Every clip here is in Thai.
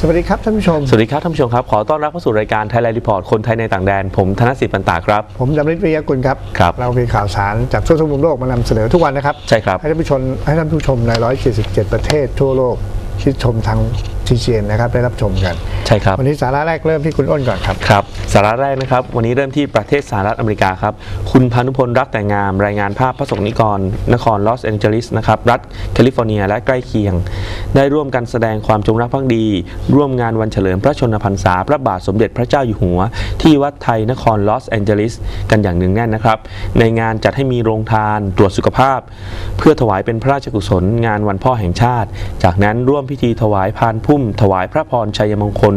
สวัสดีครับท่านผู้ชม สวัสดีครับท่านผู้ชมครับ ขอต้อนรับเข้าสู่รายการ Thailand Report คนไทยในต่างแดน ผมธนสิทธิ์ปันตาครับ ผมดำริศวิริยกุลครับ ครับ เรามีข่าวสารจากทั่วทุกมุมโลกมานำเสนอทุกวันนะครับ ใช่ครับ ให้ท่านผู้ชมให้ท่านผู้ชมใน 177 ประเทศทั่วโลกที่ชมทาง ทีเนนะครับได้รับชมกัน ใช่ครับ วันนี้สาระแรกเริ่มที่คุณอ้นก่อนครับ ครับ สาระแรกนะครับ วันนี้เริ่มที่ประเทศสหรัฐอเมริกาครับ คุณพานุพลรักแต่งาม รายงานภาพพระสงฆ์นิกร นครลอสแองเจลิสนะครับรัฐแคลิฟอร์เนีย และใกล้เคียง ได้ร่วมกันแสดงความจงรักภักดี ร่วมงานวันเฉลิมพระชนมพรรษา พระบาทสมเด็จพระเจ้าอยู่หัว ที่วัดไทยนครลอสแองเจลิสกันอย่างหนึ่งแน่นนะครับ ในงานจัดให้มีโรงทานตรวจสุขภาพ เพื่อถวายเป็นพระราชกุศล งานวันพ่อแห่งชาติ จากนั้นร่วมพิธีถวายพานพุ่มถวายพระพรชัยมงคล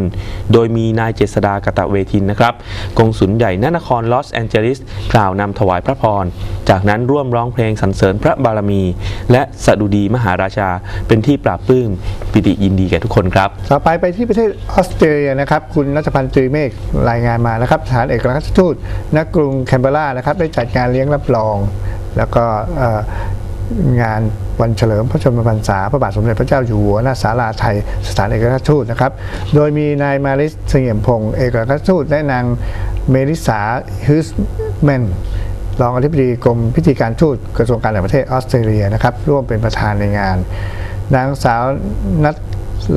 โดยมีนายเจษดากตะเวทินนะครับกงสุลใหญ่ณนครลอสแองเจลิสกล่าวนำถวายพระพร จากนั้นร่วมร้องเพลงสรรเสริญพระบารมี และสดุดีมหาราชาเป็นที่ปราบปลื้มปิติยินดีแก่ทุกคนครับ ต่อไปไปที่ประเทศออสเตรเลียนะครับ คุณนัทพันธ์ตรีเมฆรายงานมานะครับสถานเอกอัครราชทูตณกรุงแคนเบรานะครับ ได้จัดงานเลี้ยงรับรอง แล้วก็งาน วันเฉลิมพระชนมพรรษาพระบาทสมเด็จพระเจ้าอยู่หัวหน้าศาลาไทยสถานเอกอัครราชทูตนะครับ โดยมีนายมาริสเสงี่ยมพงศ์เอกอัครราชทูตและนางเมริสาฮิสแมนรองอธิบดีกรมพิธีการทูตกระทรวงการต่างประเทศออสเตรเลียนะครับร่วมเป็นประธานในงาน นางสาวนัท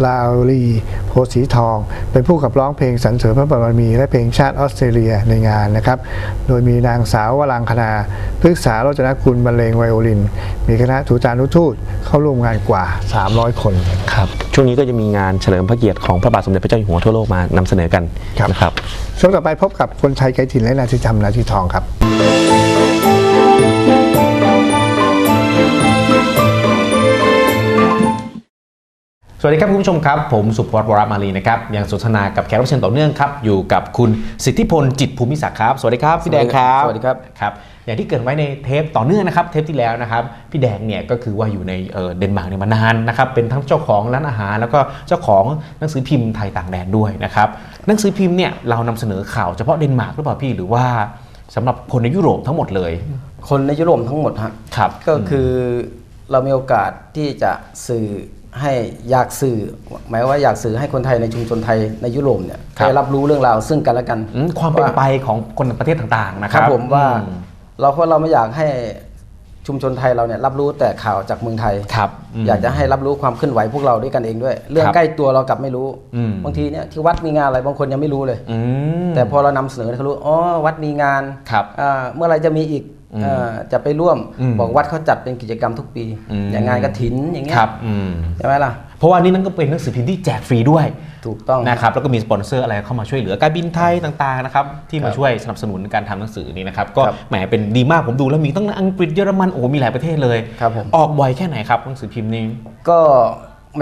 ลาวลีโพสีทอง เป็นผู้ขับร้องเพลงสรรเสริญพระบารมี และเพลงชาติออสเตรเลียในงานนะครับ โดยมีนางสาววรังคณาพฤกษาโรจนกุลบรรเลงไวโอลิน มีคณะทูตานุทูตเข้าร่วมงานกว่า 300 คนครับช่วงนี้ก็จะมีงานเฉลิมพระเกียรติของพระบาทสมเด็จพระเจ้าอยู่หัวทั่วโลกมานำเสนอกันครับนะครับช่วงต่อไปพบกับคนไทยไกลถิ่นและนาทีธรรมนาทีทองครับ วัสดีครับคุณผู้ชมครับ ผมสุพจน์วรมาลีนะครับยังสนทนากับแขกรับเชิญต่อเนื่องครับ อยู่กับคุณสิทธิพลจิตภูมิศักดิ์ครับ สวัสดีครับพี่แดงครับสวัสดีครับครับ อย่างที่เกริดไว้ในเทปต่อเนื่องนะครับ เทปที่แล้วนะครับ พี่แดงเนี่ยก็คือว่าอยู่ในเอ่อเดนมาร์กเนี่ยมานานนะครับเป็นทั้งเจ้าของร้านอาหาร แล้วก็เจ้าของหนังสือพิมพ์ไทยต่างแดนด้วยนะครับหนังสือพิมพ์เนี่ยเรานำเสนอข่าวเฉพาะเดนมาร์กหรือเปล่าพี่หรือว่าสำหรับคนในยุโรปทั้งหมดเลย คนในยุโรปทั้งหมดฮะครับก็คือเรามีโอกาสที่จะสื่อ ให้อยากสื่อหมายว่าอยากสื่อให้คนไทยในชุมชนไทยในยุโรปเนี่ยครับได้รับรู้เรื่องราวซึ่งกันและกันอืมความเป็นไปของคนประเทศต่างๆนะคครัรับบผมว่าอืมเราเพราะเราไม่อยากให้ชุมชนไทยเราเนี่ยรับรู้แต่ข่าวจากเมืองไทยครับมอยากจะให้รับรู้ความเคลื่อนไหวพวกเราด้วยกันเองด้วย เรื่องครับใกล้ตัวเรากลับไม่รู้อืมบางทีเนี่ยที่วัดมีงานอะไรบางคนยังไม่รู้เลยอืมแต่พอเรานำเสนอให้เขารู้อ๋อวัดมีงานครับอ่าเมื่อไหรจะมีอีกอืมอ่า จะไปร่วมอืมบอกวัดเขาจัดเป็นกิจกรรมทุกปีอืมอย่างงานกระถินอย่างเงี้ยครับอืมใช่ไหมล่ะเพราะว่านี่นั่นก็เป็นหนังสือพิมพ์ที่แจกฟรีด้วยถูกต้องนะครับแล้วก็มีสปอนเซอร์อะไรเข้ามาช่วยเหลือการบินไทยต่างๆนะครับที่มาครับช่วยสนับสนุนการทำหนังสือนี้นะครับก็ครับแหมเป็นดีมากผมดูแล้วมีตั้งอังกฤษเยอรมันโอ้โหมีหลายประเทศเลยครับผมออกบ่อยแค่ไหนครับหนังสือพิมพ์นี้ก็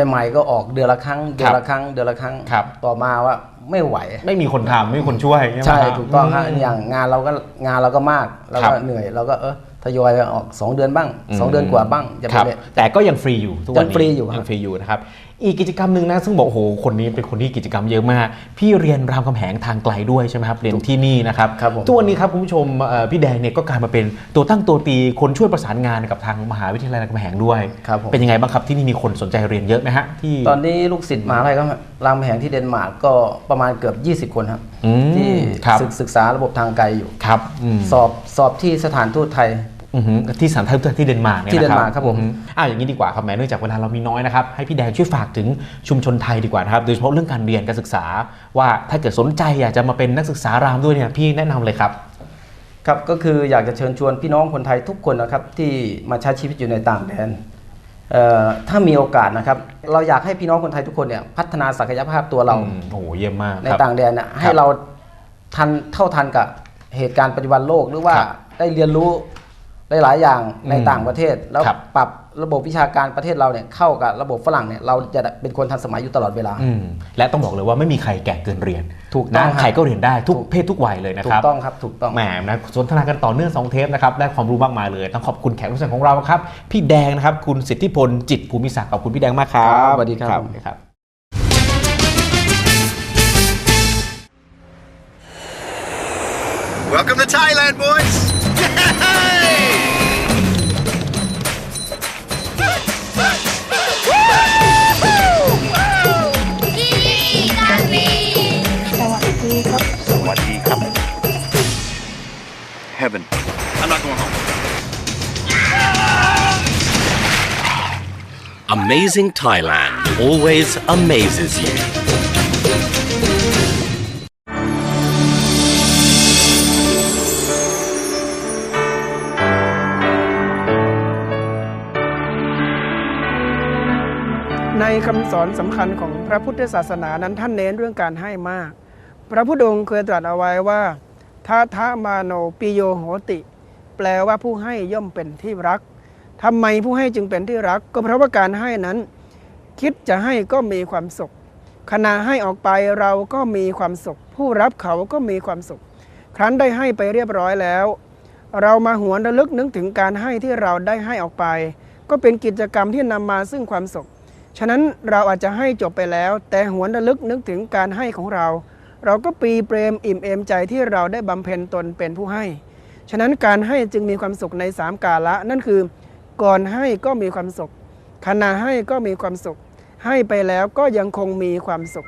ใหม่ๆก็ออกเดือนละครั้งเดือนละครั้งเดือนละครั้งครับ ต่อมาว่าไม่ไหว ไม่มีคนทำไม่มีคนช่วยใช่ไหมใช่ครับถูกต้องฮะมอย่างงานเราก็งานเราก็มากเราครัก็บเหนื่อยเราก็เออทยอยออก 2 เดือนบ้าง 2 เดือนกว่าบ้างจะคเป็รันบเนี่ยแต่ก็ยังฟรีอยู่ทุกวันนี้ยังฟรีอยู่ครับ ยังฟรีอยู่นะครับ อีกกิจกรรมหนึ่งนะซึ่งบอกโอ้โหคนนี้เป็นคนที่กิจกรรมเยอะมาก พี่เรียนรามคำแหงทางไกลด้วยใช่ไหมครับเรียนที่นี่นะครับครับผม ทุกวันนี้ครับคุณผู้ชมเอ่อพี่แดงเนี่ยก็กลายมาเป็นตัวตั้งตัวตีคนช่วยประสานงานกับทางมหาวิทยาลัยรามคำแหงด้วย ครับผม เป็นยังไงบ้างครับที่นี่มีคนสนใจเรียนเยอะไหมฮะที่ ตอนนี้ลูกศิษย์มหาลัยก็รามคำแหงที่เดนมาร์กก็ประมาณเกือบ 20 คนครับ อืมที่ครับ ศึกศึกษาระบบทางไกลอยู่ ครับอืม สอบสอบที่สถานทูตไทย อือหือที่สถานทูตที่เดนมาร์กเนี่ยที่นะเดนมาร์กครับผมอือหืออ่าอย่างนี้ดีกว่าครับแหมเนื่องจากเวลาเรามีน้อยนะครับให้พี่แดงช่วยฝากถึงชุมชนไทยดีกว่านะครับโดยเฉพาะเรื่องการเรียนการศึกษา ว่าถ้าเกิดสนใจอยากจะมาเป็นนักศึกษารามด้วยเนี่ยพี่แนะนำเลยครับครับก็คืออยากจะเชิญชวนพี่น้องคนไทยทุกคนนะครับที่มาใช้ชีวิตอยู่ในต่างแดนเอ่อถ้ามีโอกาสนะครับ เราอยากให้พี่น้องคนไทยทุกคนเนี่ยพัฒนาศักยภาพตัวเราอืมโอ้โหเยี่ยมมากในครับต่างแดนน่ะให้เราทันเท่าทันกับเหตุการณ์ปัจจุบันโลกหรือว่าครับได้เรียนรู้ หลาย ๆ อย่างในอืมต่างประเทศ แล้วครับปรับระบบวิชาการประเทศเราเนี่ยเข้ากับระบบฝรั่งเนี่ยเราจะเป็นคนทันสมัยอยู่ตลอดเวลา อืมและต้องบอกเลยว่าไม่มีใครแก่เกินเรียนถูกต้องนะครับใครก็เรียนได้ทุกถูกเพศทุกวัยเลยนะถูครักบ ต้องครับถูกต้อง แหมนะสนทนากันต่อเนื่องสองเทปนะครับได้ความรู้มากมายเลย ต้องขอบคุณแขกรับเชิญของเราครับ พี่แดงนะครับ คุณสิทธิพลจิตภูมิศักดิ์ขอบคุณพี่แดงมากครับครับสวัสดีครับ สวัสดีครับ Welcome to Thailand, boys! Amazing Thailand always amazes you. ในคำสอนสำคัญของพระพุทธศาสนานั้นท่านเน้นเรื่องการให้มาก พระพุทธองค์เคยตรัสเอาไว้ว่าทัทามาโนปิโยโหติ แปลว่าผู้ให้ย่อมเป็นที่รัก ทำไมผู้ให้จึงเป็นที่รัก ก็เพราะว่าการให้นั้น คิดจะให้ก็มีความสุข ขณะให้ออกไปเราก็มีความสุข ผู้รับเขาก็มีความสุข ครั้นได้ให้ไปเรียบร้อยแล้ว เรามาหวนระลึกนึกถึงการให้ที่เราได้ให้ออกไป ก็เป็นกิจกรรมที่นำมาซึ่งความสุข ฉะนั้นเราอาจจะให้จบไปแล้ว แต่หวนระลึกนึกถึงการให้ของเรา เราก็ปีเปรมอิ่มเอมใจที่เราได้บำเพ็ญตนเป็นผู้ให้ ฉะนั้นการให้จึงมีความสุขในสามกาละนั่นคือ ก่อนให้ก็มีความสุข ขณะให้ก็มีความสุข ให้ไปแล้วก็ยังคงมีความสุข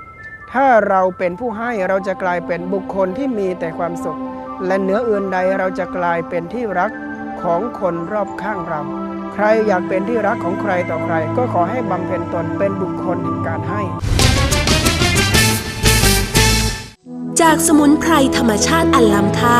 ถ้าเราเป็นผู้ให้เราจะกลายเป็นบุคคลที่มีแต่ความสุข และเหนืออื่นใดเราจะกลายเป็นที่รักของคนรอบข้างเรา ใครอยากเป็นที่รักของใครต่อใคร ก็ขอให้บำเพ็ญตนเป็นบุคคลแห่งการให้ จากสมุนไพรธรรมชาติอันล้ำค่า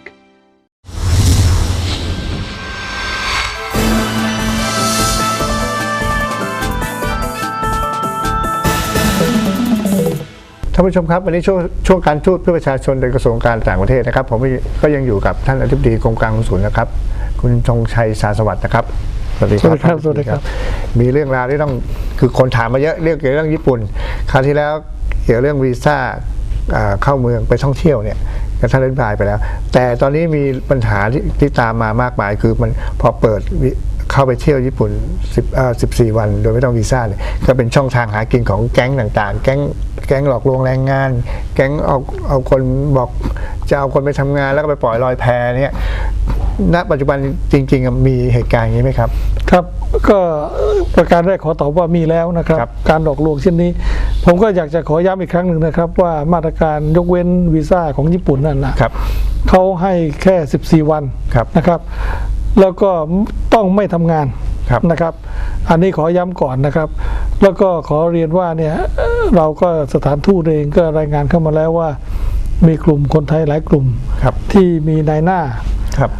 านผู้ชมครับวันนี้ช่วงช่วงการทูตเพื่อประชาชนโดยกระทรวงการต่างประเทศนะครับ ผมก็ยังอยู่กับท่านอธิบดีกรมการกงสุลนะครับ คุณธงชัยสารสวัสดิ์นะครับสวัสดีครับสวัสดีครับสวัสดีครับ มีเรื่องราวที่ต้องคือคนถามมาเยอะเรื่องเกี่ยวกับเรื่องญี่ปุ่น คราวที่แล้วเกี่ยวกับเรื่องวีซ่าอ่าเข้าเมืองไปท่องเที่ยวเนี่ยก็ท่านอธิบายไปแล้ว แต่ตอนนี้มีปัญหาที่ที่ตามมามากมายคือมันพอเปิดวิเข้าไปเที่ยวญี่ปุ่น10เอ่อ14 วัน โดยไม่ต้องวีซ่าเนี่ยก็เป็นช่องทางหากินของแก๊งต่างๆ แก๊งแก๊งหลอกลวงแรงงาน แก๊งเอาเอาคนบอกจะเอาคนไปทำงานแล้วก็ไปปล่อยลอยแพเนี่ยณปัจจุบันจริงๆอะมีเหตุการณ์อย่างนี้ไหมครับ ครับก็ประการแรกขอตอบว่ามีแล้วนะครับครับการหลอกลวงเช่นนี้ ผมก็อยากจะขอย้ำอีกครั้งหนึ่งนะครับ ว่ามาตรการยกเว้นวีซ่าของญี่ปุ่นนั่นนะครับเขาให้แค่ 14 วันครับนะครับ แล้วก็ต้องไม่ทำงานครับนะครับ อันนี้ขอย้ำก่อนนะครับ แล้วก็ขอเรียนว่าเนี่ย เอ่อเราก็สถานทูตเองก็รายงานเข้ามาแล้วว่า มีกลุ่มคนไทยหลายกลุ่มครับที่มีนายหน้าครับ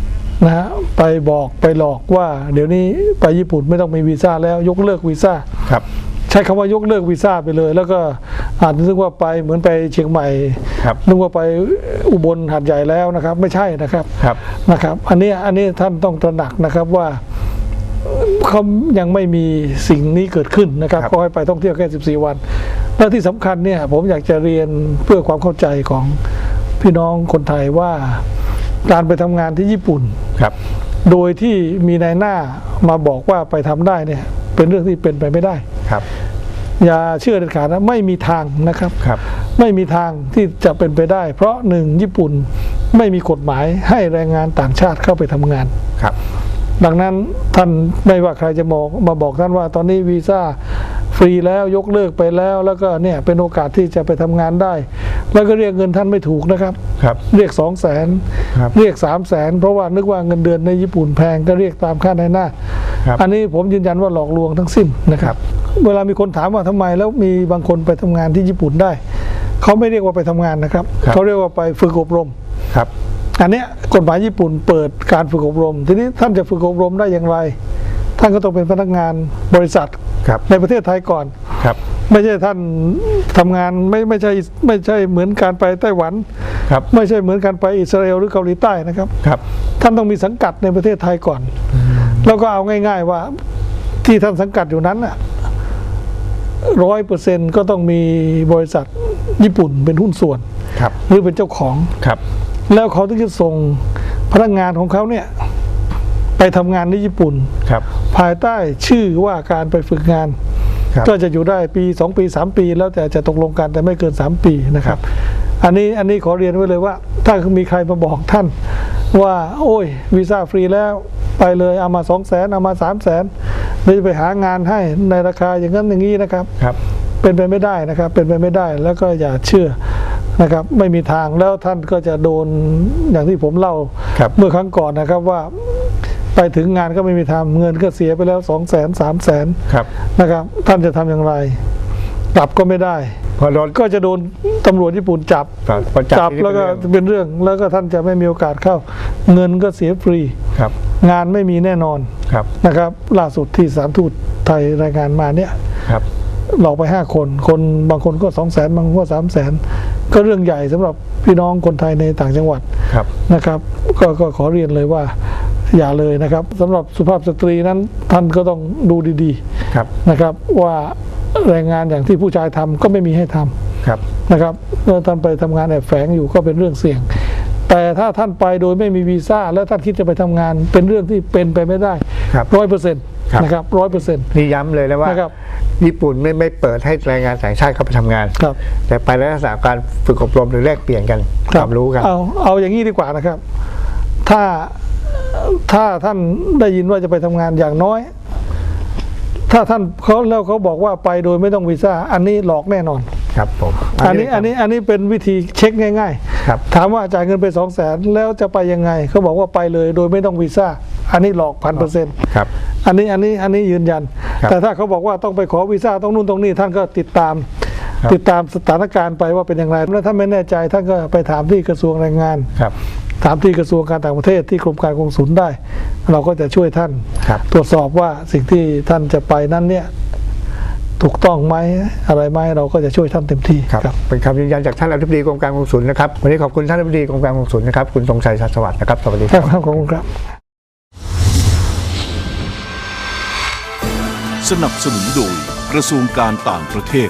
นะฮะไปบอกไปหลอกว่า เดี๋ยวนี้ไปญี่ปุ่นไม่ต้องมีวีซ่าแล้วยกเลิกวีซ่าครับใช้คำว่ายกเลิกวีซ่าไปเลย แล้วก็อาจจะนึกว่าไปเหมือนไปเชียงใหม่ครับนึกว่าไปอุบลหาดใหญ่แล้วนะครับ ไม่ใช่นะครับครับนะครับ อันนี้อันนี้ท่านต้องตระหนักนะครับว่าเขายังไม่มีสิ่งนี้เกิดขึ้นนะครับครับก็ให้ไปท่องเที่ยวแค่ 14 วัน และที่สำคัญเนี่ยผมอยากจะเรียนเพื่อความเข้าใจของพี่น้องคนไทยว่าการไปทำงานที่ญี่ปุ่น ครับ โดยที่มีนายหน้ามาบอกว่าไปทำได้เนี่ยเป็นเรื่องที่เป็นไปไม่ได้ ครับ อย่าเชื่อเด็ดขาดนะไม่มีทางนะครับ ครับ ไม่มีทางที่จะเป็นไปได้ เพราะหนึ่งญี่ปุ่นไม่มีกฎหมายให้แรงงานต่างชาติเข้าไปทำงาน ครับ ดังนั้นท่านไม่ว่าใครจะบอกมาบอกท่านว่าตอนนี้วีซ่าฟ รีแล้วยกเลิกไปแล้ว แล้วก็เนี่ยเป็นโอกาสที่จะไปทำงานได้ แล้วก็เรียกเงินท่านไม่ถูกนะครับครับเรียกสองแสนครับเรียกสามแสนเพราะว่านึกว่าเงินเดือนในญี่ปุ่นแพงก็เรียกตามค่าในหน้าครับอันนี้ผมยืนยันว่าหลอกลวงทั้งสิ้นนะครับ เวลามีคนถามว่าทำไมแล้วมีบางคนไปทำงานที่ญี่ปุ่นได้เขาไม่เรียกว่าไปทำงานนะครับครับเขาเรียกว่าไปฝึกอบรมครับอันเนี้ยกฎหมายญี่ปุ่นเปิดการฝึกอบรม ทีนี้ท่านจะฝึกอบรมได้อย่างไร ท่านก็ต้องเป็นพนักงานบริษัท ครับในประเทศไทยก่อนครับ ไม่ใช่ท่านทำงานไม่ไม่ใช่ไม่ใช่เหมือนการไปไต้หวันครับไม่ใช่เหมือนการไปอิสราเอลหรือเกาหลีใต้นะครับครับ ท่านต้องมีสังกัดในประเทศไทยก่อน แล้วก็เอาง่าย ๆว่าที่ท่านสังกัดอยู่นั้นน่ะร้อยเปอร์เซ็นก็ต้องมีบริษัทญี่ปุ่นเป็นหุ้นส่วนครับหรือเป็นเจ้าของครับ แล้วเขาถึงจะส่งพนักงานของเขาเนี่ย ไปทำงานในญี่ปุ่น ครับ ภายใต้ชื่อว่าการไปฝึกงาน ครับ ก็จะอยู่ได้ปี 2 ปี 3 ปี แล้วแต่จะตกลงกันแต่ไม่เกิน 3 ปีนะครับ อันนี้อันนี้ขอเรียนไว้เลยว่า ถ้ามีใครมาบอกท่านว่าโอ้ยวีซ่าฟรีแล้วไปเลยเอามา2 0 0แสนเอามา 3 0 0แสนเดี๋ยวจะไปหางานให้ในราคาอย่างนั้นอย่างนี้นะครับ ครับ เป็นไปไม่ได้นะครับ เป็นไปไม่ได้แล้วก็อย่าเชื่อนะครับ ไม่มีทางแล้วท่านก็จะโดนอย่างที่ผมเล่าครับเมื่อครั้งก่อนนะครับว่า ไปถึงงานก็ไม่มีทำเงินก็เสียไปแล้วสองแสนสามแสนครับนะครับ ท่านจะทำอย่างไรกลับก็ไม่ได้ พอโดนก็จะโดนตำรวจญี่ปุ่นจับครับพอจับทีนี้แล้วก็เป็นเรื่องเป็นเรื่องแล้วก็ท่านจะไม่มีโอกาสเข้า เงินก็เสียฟรี ครับงานไม่มีแน่นอนครับนะครับ ล่าสุดที่สถารทูตไทยรายงานมาเนี่ยครับ หลอกไปห้าคน คนบางคนก็สองแสนบางคนก็สามแสนก็เรื่องใหญ่สำหรับพี่น้องคนไทยในต่างจังหวัดครับ นะครับก็ก็ขอเรียนเลยว่า อย่าเลยนะครับสำหรับสุภาพสตรีนั้นท่านก็ต้องดูดีครับๆนะครับว่าแรงงานอย่างที่ผู้ชายทำก็ไม่มีให้ทำ ครับ นะครับเมื่อท่านไปทำงานแอบแฝงอยู่ก็เป็นเรื่องเสี่ยง แต่ถ้าท่านไปโดยไม่มีวีซ่าแล้วท่านคิดจะไปทำงาน เป็นเรื่องที่เป็นไปไม่ได้ครับร้อยเปอร์เซ็นต์ครับ นะครับร้อยเปอร์เซ็นต์ นี่ย้ำเลยนะว่า นะครับญี่ปุ่นไม่ไม่เปิดให้แรงงานต่างชาติเข้าไปทำงาน ครับ แต่ไปในลักษณะการฝึกอบรมหรือแลกเปลี่ยนกันความรู้กัน เอาเอาอย่างนี้ดีกว่านะครับ ถ้า ถ้าท่านได้ยินว่าจะไปทำงานอย่างน้อย ถ้าท่านเขาแล้วเขาบอกว่าไปโดยไม่ต้องวีซ่าอันนี้หลอกแน่นอน ครับผมอันนี้อันนี้อันนี้เป็นวิธีเช็คง่ายครับๆถามว่าจ่ายเงินไปสองแสนแล้วจะไปยังไงเขาบอกว่าไปเลยโดยไม่ต้องวีซ่าอันนี้หลอกพันเปอร์เซ็นต์ครับอันนี้อันนี้อันนี้ยืนยันครับแต่ถ้าเขาบอกว่าต้องไปขอวีซ่าต้องนู่นตรงนี้ท่านก็ติดตามครับ ติดตามสถานการณ์ไปว่าเป็นอย่างไรแล้วถ้าไม่แน่ใจท่านก็ไปถามที่กระทรวงแรงงานครับถามที่กระทรวงการต่างประเทศที่กรมการกงสุลได้ เราก็จะช่วยท่านครับตรวจสอบว่าสิ่งที่ท่านจะไปนั้นเนี่ยถูกต้องไหมอะไรไหมเราก็จะช่วยท่านเต็มที่ครับเป็นคำยืนยันจากท่านอธิบดีกรมการกงสุลนะครับวันนี้ขอบคุณท่านอธิบดีกรมการกงสุลนะครับคุณทรงชัยชัดสวัสดิ์นะครับสวัสดีคครัรับบขอบคุณครับ สนับสนุนโดยกระทรวงการต่างประเทศ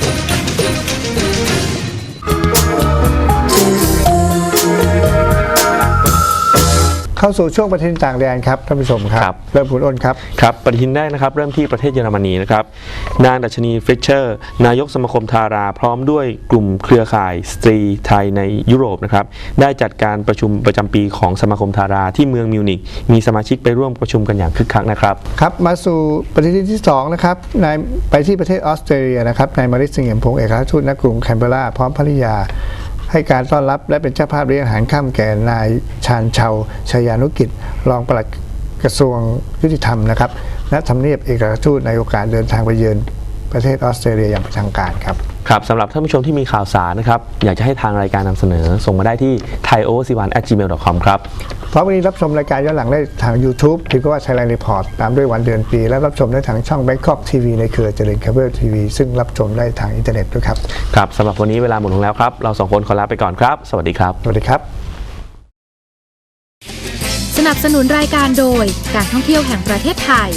เข้าสู่ช่วงประเทศต่างแดนครับท่านผู้ชมคครัรับบเริ่มคุณอ้นครับ ครับปฏิทินแรกนะครับ เริ่มที่ประเทศเยอรมนีนะครับ นางดัชนีฟิชเชอร์ นายกสมาคมทารา พร้อมด้วยกลุ่มเครือข่ายสตรีไทยในยุโรปนะครับ ได้จัดการประชุมประจำปีของสมาคมทาราที่เมืองมิวนิกมีสมาชิกไปร่วมประชุมกันอย่างคึกคักนะครับ ครับมาสู่ปฏิทินที่ 2 นะครับนายไปที่ประเทศออสเตรเลียนะครับนายมาริสเงียมพงศ์เอกอัครราชทูตณกรุงแคนเบราพร้อมภริยา ให้การต้อนรับและเป็นเจ้าภาพเลี้ยงอาหารข้ามแก่นายชาญเชาชยานุกิจ รองปลัดกระทรวงยุติธรรมนะครับณทำเนียบเอกอัครราชทูตในโอกาสเดินทางไปเยือนประเทศออสเตรเลียอย่างเป็นทางการครับ ครับสำหรับท่านผู้ชมที่มีข่าวสารนะครับ อยากจะให้ทางรายการนำเสนอ ส่งมาได้ที่ thaioc1@gmail.com ครับเพราะวันนี้รับชมรายการย้อนหลังได้ทาง YouTube พิมพ์คำว่า Thailand Report ตามด้วยวันเดือนปี และรับชมได้ทางช่อง Bangkok TV ในเครือเจริญเคเบิลทีวีซึ่งรับชมได้ทางอินเทอร์เน็ตด้วยครับ ครับสำหรับวันนี้เวลาหมดลงแล้วครับ เราสองคนขอลาไปก่อนครับ สวัสดีครับ สวัสดีครับ สนับสนุนรายการโดยการท่องเที่ยวแห่งประเทศไทย